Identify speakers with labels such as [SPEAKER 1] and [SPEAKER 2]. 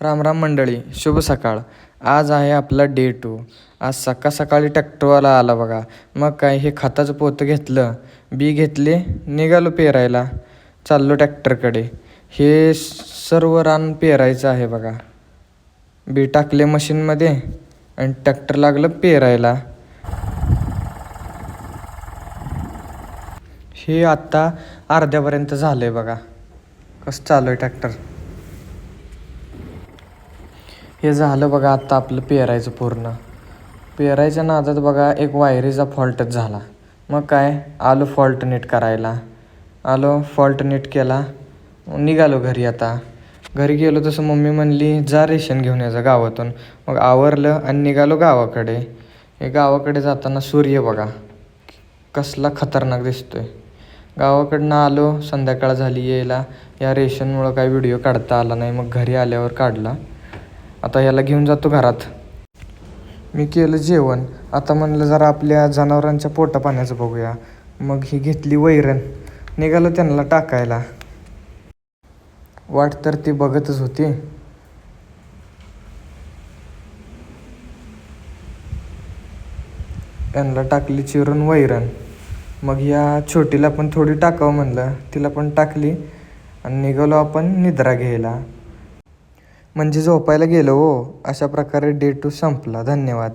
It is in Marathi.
[SPEAKER 1] राम राम मंडळी शुभ सकाळ. आज आहे आपला डे टू आज सकाळ सकाळी ट्रॅक्टरवाला आला बघा. मग काय हे खताचं पोतं घेतलं. बी घेतले निघालो पेरायला. चाललो ट्रॅक्टरकडे हे सर्व रान पेरायचं आहे बघा. बी टाकले मशीनमध्ये आणि ट्रॅक्टर लागलं पेरायला. हे आत्ता अर्ध्यापर्यंत झालं आहे बघा. कसं चालू आहे ट्रॅक्टर हे झालं बघा आत्ता आपलं पेरायचं पूर्ण. पेरायच्या नादात बघा एक वायरीचा फॉल्टच झाला. मग काय? आलो फॉल्ट नीट करायला. आलो फॉल्ट नीट केला. निघालो घरी आता. घरी गेलो तसं मम्मी म्हणली जा रेशन घेऊन यायचं गावातून. मग आवरलं आणि निघालो गावाकडे. हे गावाकडे जाताना सूर्य बघा. कसला खतरनाक दिसतोय. गावाकडनं आलो संध्याकाळ झाली यायला. या रेशनमुळं काही व्हिडिओ काढता आला नाही. मग घरी आल्यावर काढला. आता याला घेऊन जातो घरात. मी केलं जेवण. आता म्हणलं जरा आपल्या जनावरांच्या पोटा पाण्याचं बघूया. मग ही घेतली वैरण. निघालं त्यांना टाकायला. वाट तर ती बघतच होती. त्यांना टाकली चिरून वैरण. मग या छोटीला पण थोडी टाकावं म्हणलं. तिला पण टाकली. आणि निघालो आपण निद्रा घ्यायला. म्हणजे झोपायला गेलो हो. अशा प्रकारे डे टू संपला. धन्यवाद.